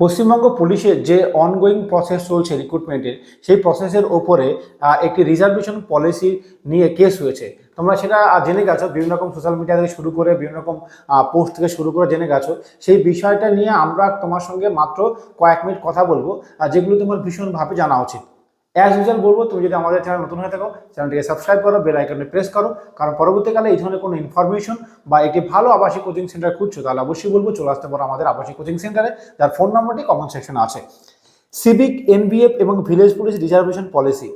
পশ্চিমবঙ্গ পুলিশের যে ongoing process চলছে রিক্রুটমেন্টের সেই প্রসেসের ওপরে একটি রিজার্ভেশন পলিসি নিয়ে কেস হয়েছে। তোমরা সেটা জেনে গেছো, বিভিন্ন রকম সোশ্যাল মিডিয়া থেকে শুরু করে, বিভিন্ন রকম পোস্ট থেকে শুরু করে জেনে গেছো। সেই বিষয়টা নিয়ে আমরা তোমার সঙ্গে মাত্র কয়েক মিনিট কথা বলব আর যেগুলো তোমার ভীষণভাবে জানা উচিত। অ্যাজ ইউজুয়াল বলব, তুমি যদি আমাদের চ্যানেল নতুন হয়ে থাকো চ্যানেলটিকে সাবস্ক্রাইব করো বেল আইকনে প্রেস করো, কারণ পরবর্তীকালে এই ধরনের কোনো ইনফরমেশন বা একটি ভালো আবাসিক কোচিং সেন্টার খুঁজছো, তাহলে অবশ্যই বলব চলে আসতে পারো আমাদের আবাসিক কোচিং সেন্টারে যার ফোন নম্বরটি কমেন্ট সেকশনে আছে। সিভিক এনবিএফ এবং ভিলেজ পুলিশ রিজার্ভেশন পলিসি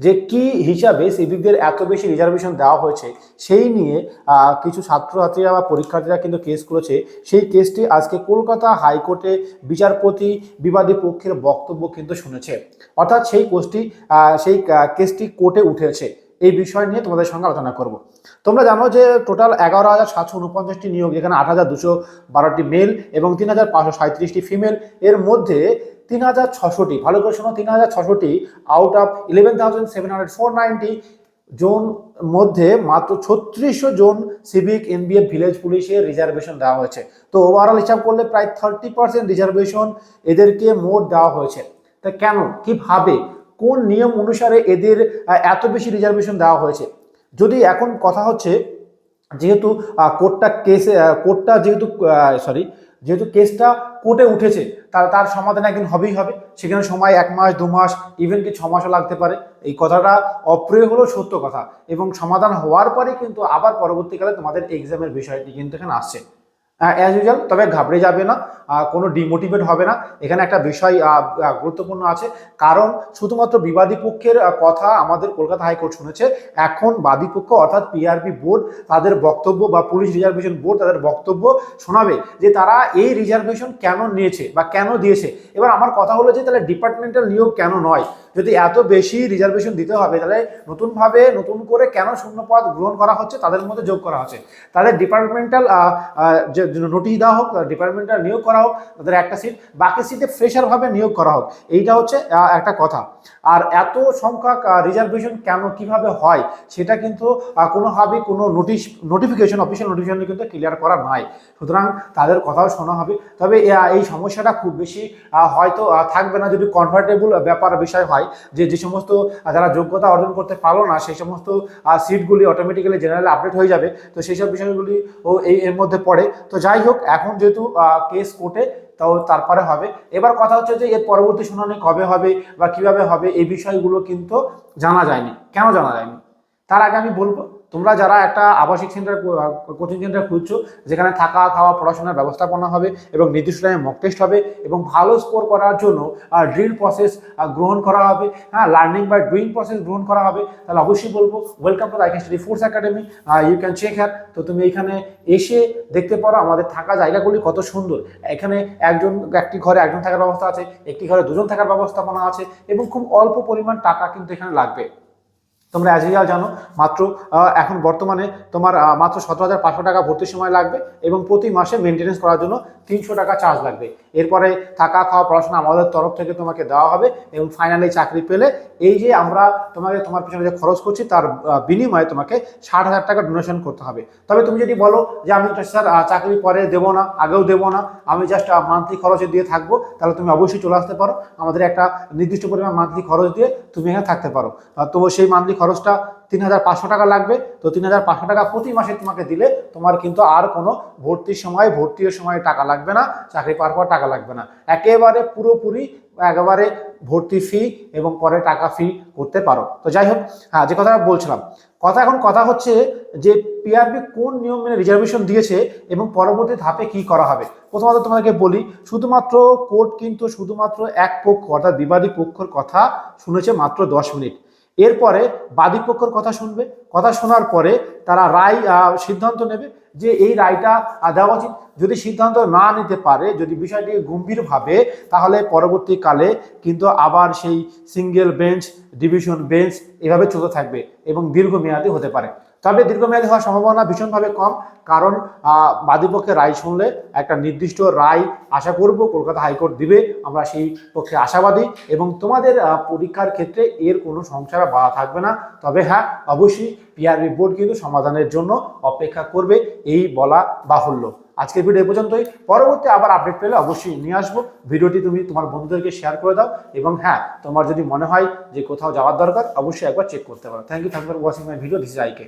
যে কি হিসাবে সিভিকদের এত বেশি রিজার্ভেশন দেওয়া হয়েছে, সেই নিয়ে কিছু ছাত্রছাত্রীরা বা পরীক্ষার্থীরা কিন্তু কেস করেছে সেই কেসটি আজকে কলকাতা হাইকোর্টে বিচারপতি বিবাদী পক্ষের বক্তব্য কিন্তু শুনেছে। অর্থাৎ সেই কোর্সটি সেই কেসটি কোর্টে উঠেছে। এই বিষয় নিয়ে তোমাদের সঙ্গে আলোচনা করব। তোমরা জানো যে টোটাল এগারো হাজার সাতশো উনপঞ্চাশটি নিয়োগ, যেখানে আট হাজার দুশো বারোটি মেল এবং তিন হাজার পাঁচশো সাঁত্রিশটি ফিমেল এর মধ্যে তিন হাজার ছশোটি, ভালো করে শোনো, তিন হাজার ছশোটি out of eleven thousand seven hundred four ninety zone মধ্যে মাত্র ছত্রিশশো জন সিভিক এনবিএফ ভিলেজ পুলিশের রিজার্ভেশন দেওয়া হয়েছে। তো ওভারঅল হিসাব করলে প্রায় থার্টি পার্সেন্ট রিজার্ভেশন এদেরকে মোট দেওয়া হয়েছে। তা কেন? কীভাবে? কোন নিয়ম অনুসারে এদের এত বেশি রিজার্ভেশন দেওয়া হয়েছে? যদি এখন কথা হচ্ছে, যেহেতু কোর্টটা কেসে কোর্টটা যেহেতু সরি যেহেতু কেসটা কোর্টে উঠেছে, তার তার সমাধান একদিন হবেই হবে। সেখানে সময় এক মাস, দু মাস ইভেন কি ছ মাসও লাগতে পারে। এই কথাটা অপ্রিয় হলেও সত্য কথা। এবং সমাধান হওয়ার পরে কিন্তু আবার পরবর্তীকালে তোমাদের এক্সামের বিষয়টি কিন্তু এখানে আসছে। অ্যাজ ইউজুয়াল তবে ঘাবড়ে যাবে না কোনো ডিমোটিভেট হবে না। এখানে একটা বিষয় গুরুত্বপূর্ণ আছে, কারণ শুধুমাত্র বিবাদী পক্ষের কথা আমাদের কলকাতা হাইকোর্ট শুনেছে। এখন বাদী পক্ষ, অর্থাৎ পিআরপি বোর্ড তাদের বক্তব্য বা পুলিশ রিজার্ভেশন বোর্ড তাদের বক্তব্য শোনাবে যে তারা এই রিজার্ভেশন কেন নিয়েছে বা কেন দিয়েছে। এবার আমার কথা হলো যে, তাহলে ডিপার্টমেন্টাল নিয়োগ কেন নয়? যদি এত বেশি রিজার্ভেশন দিতে হবে, তাহলে নতুনভাবে নতুন করে কেন শূন্যপদ গ্রহণ করা হচ্ছে? তাদের মধ্যে যোগ করা হচ্ছে। তাদের ডিপার্টমেন্টাল যে নোটিশ দেওয়া হোক ডিপার্টমেন্টটা নিয়োগ করা হোক তাদের একটা সিট বাকি সিটে ফ্রেশারভাবে নিয়োগ করা হোক। এইটা হচ্ছে একটা কথা। আর এত সংখ্যক রিজার্ভেশন কেন কীভাবে হয় সেটা কিন্তু আহ, কোনোভাবেই কোনো নোটিশ নোটিফিকেশন অফিসিয়াল নোটিফিকেশন কিন্তু ক্লিয়ার করা নাই। সুতরাং তাদের কথাও শোনা হবে। তবে এই সমস্যাটা খুব বেশি হয়তো থাকবে না। যদি কনভার্টেবল ব্যাপার বিষয় হয় যে যে সমস্ত যারা যোগ্যতা অর্জন করতে পারল না সেই সমস্ত সিটগুলি অটোমেটিক্যালি জেনারেল আপডেট হয়ে যাবে। তো সেই সব বিষয়গুলি ও এই এর মধ্যে পড়ে। তো যাই হোক, এখন যেহেতু কেস কোর্টে তাও তারপরে হবে। এবার কথা হচ্ছে যে, এর পরবর্তী শুনানি কবে হবে বা কীভাবে হবে, এই বিষয়গুলো কিন্তু জানা যায়নি। কেন জানা যায়নি? তার আগে আমি বলব তোমরা যারা একটা আবাসিক সেন্টার কোচিং সেন্টার খুঁজছো, যেখানে থাকা, খাওয়া, পড়াশোনার ব্যবস্থাপনা হবে এবং নির্দিষ্ট টাইমে মক টেস্ট হবে এবং ভালো স্কোর করার জন্য ড্রিল প্রসেস গ্রহণ করা হবে হ্যাঁ লার্নিং বা ডুইং প্রসেস গ্রহণ করা হবে, তাহলে অবশ্যই বলব welcome to iken study force academy you can check here তো তুমি এখানে এসে দেখতে পারো আমাদের থাকা জায়গাগুলি কত সুন্দর। এখানে একজন, একটি ঘরে একজন থাকার ব্যবস্থা আছে, একটি ঘরে দুজন থাকার ব্যবস্থাপনা আছে এবং খুব অল্প পরিমাণ টাকা কিন্তু এখানে লাগবে। তোমরা অ্যাজ ইউজাল জানো, মাত্র এখন বর্তমানে তোমার মাত্র সতেরো হাজার পাঁচশো টাকা ভর্তির সময় লাগবে এবং প্রতি মাসে মেনটেনেন্স করার জন্য তিনশো টাকা চার্জ লাগবে। এরপরে থাকা, খাওয়া, পড়াশোনা আমাদের তরফ থেকে তোমাকে দেওয়া হবে এবং ফাইনালি চাকরি পেলে এই যে আমরা তোমাকে, তোমার পিছনে যে খরচ করছি তার বিনিময়ে তোমাকে ষাট হাজার টাকা ডোনেশন করতে হবে। তবে তুমি যদি বলো যে আমি স্যার চাকরি পরে দেবো না, আগেও দেবো না, আমি জাস্ট মান্থলি খরচে দিয়ে থাকব, তাহলে তুমি অবশ্যই চলে আসতে পারো। আমাদের একটা নির্দিষ্ট পরিমাণ মান্থলি খরচ দিয়ে তুমি এখানে থাকতে পারো। তো সেই মান্থলি খরচটা তিন হাজার পাঁচশো টাকা লাগবে। তো তিন হাজার পাঁচশো টাকা প্রতি মাসে তোমাকে দিলে তোমার কিন্তু আর কোনো ভর্তির সময় ভর্তির সময় টাকা লাগবে না, চাকরি পাওয়ার পর টাকা লাগবে না। একেবারে পুরোপুরি, একেবারে ভর্তি ফি এবং পরে টাকা ফি করতে পারো। তো যাই হোক হ্যাঁ যে কথাটা বলছিলাম, কথা এখন কথা হচ্ছে যে পিআরবি কোন নিয়ম মেনে রিজার্ভেশন দিয়েছে এবং পরবর্তী ধাপে কি করা হবে? প্রথমত তোমাকে বলি, শুধুমাত্র কোর্ট কিন্তু শুধুমাত্র এক পক্ষ, অর্থাৎ বিবাদী পক্ষর কথা শুনেছে মাত্র দশ মিনিট। এরপরে বাদী পক্ষর কথা শুনবে। কথা শোনার পরে তারা রায় সিদ্ধান্ত নেবে যে এই রায়টা দেওয়া উচিত। যদি সিদ্ধান্ত না নিতে পারে, যদি বিষয়টি গম্ভীরভাবে, তাহলে পরবর্তীকালে কিন্তু আবার সেই সিঙ্গেল বেঞ্চ ডিভিশন বেঞ্চ এভাবে চলতে থাকবে এবং দীর্ঘমেয়াদী হতে পারে। তবে দীর্ঘমেয়াদী হওয়ার সম্ভাবনা ভীষণভাবে কম কারণ আহ, বাদীপক্ষের রায় শুনলে একটা নির্দিষ্ট রায় আশা করব কলকাতা হাইকোর্ট দিবে। আমরা সেই পক্ষে আশাবাদী এবং তোমাদের পরীক্ষার ক্ষেত্রে এর কোনো সংসার বাধা থাকবে না। তবে হ্যাঁ অবশ্যই পিআরবি বোর্ড কিন্তু সমাধানের জন্য অপেক্ষা করবে এই বলা বাহুল্য। আজকের ভিডিও পর্যন্তই। পরবর্তী আবার আপডেট পেলে অবশ্যই নিয়ে আসব। ভিডিওটি তুমি তোমার বন্ধুদেরকে শেয়ার করে দাও এবং হ্যাঁ তোমার যদি মনে হয় যে কোথাও যাওয়ার দরকার অবশ্যই একবার চেক করতে পারো। Thank you thank for watching my video this আইকে